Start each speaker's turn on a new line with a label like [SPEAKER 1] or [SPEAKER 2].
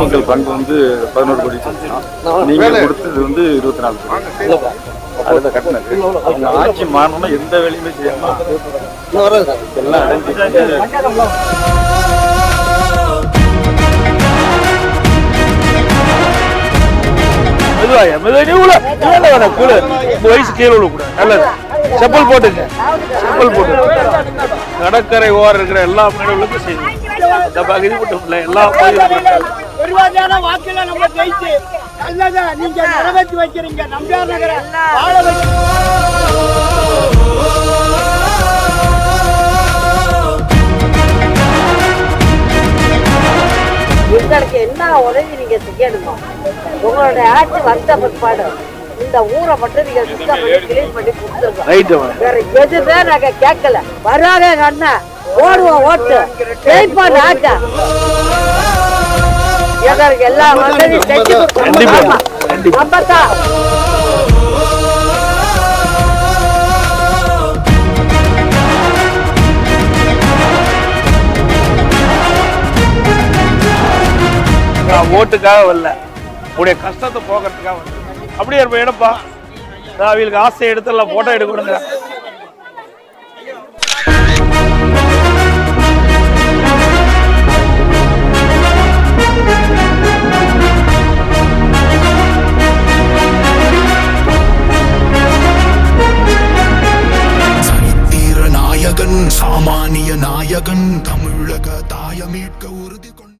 [SPEAKER 1] பங்கு வந்து பதினோரு கோடி சொன்னோம் நீங்க கொடுத்தது வந்து இருபத்தி நாலு கோடி. அதுல கட்டினது அவங்க ஆட்சி மாறணும்னா எந்த வேலையுமே செய்யாம எல்லாம் அடைஞ்சு
[SPEAKER 2] மெதுவாயா மெதுவா நீ உள்ள. கீழே வர கீழே இந்த வயசு கீழே விழ கூடாது நல்லது. செப்பல் போட்டுங்க. செப்பல் போட்டு கடற்கரை ஓரம் இருக்கிற எல்லா மீனவர்களுக்கும் செய்யுங்க. இந்த பகுதி மட்டும் இல்லை எல்லா பகுதியும்
[SPEAKER 3] பெருவாரியான வாக்குல நம்ம ஜெயிச்சு நல்லதை நீங்க நிறைவேற்றி வைக்கிறீங்க. நம்பியார் நகர வாழ
[SPEAKER 4] எங்களுக்கு என்ன உதவி நீங்க செய்யணுமோ? உங்களுடைய ஆட்சி வந்த பிற்பாடு இந்த ஊரை மட்டும் நீங்க சுத்தம் பண்ணி கிளீன் பண்ணி கொடுத்துருங்க
[SPEAKER 2] ரைட்டு.
[SPEAKER 4] வேற எதுவுமே நாங்க கேட்கல. வராத அண்ணன் ஓடுவோம் ஓட்டு. ஜெயிப்பா நாட்ட எங்களுக்கு எல்லா வசதியும் செஞ்சு
[SPEAKER 2] கண்டிப்பா. ஓட்டுக்காக வரல. உடைய கஷ்டத்தை போக்குறதுக்காக வந்தேன் அப்படியே இருப்ப எடுப்பா நான் அவங்களுக்கு ஆசை எடுத்து எல்லாம் போட்டோ எடுக்கணுங்க. நாயகன் தமிழக தாயமீட்க உறுதி கொண்டு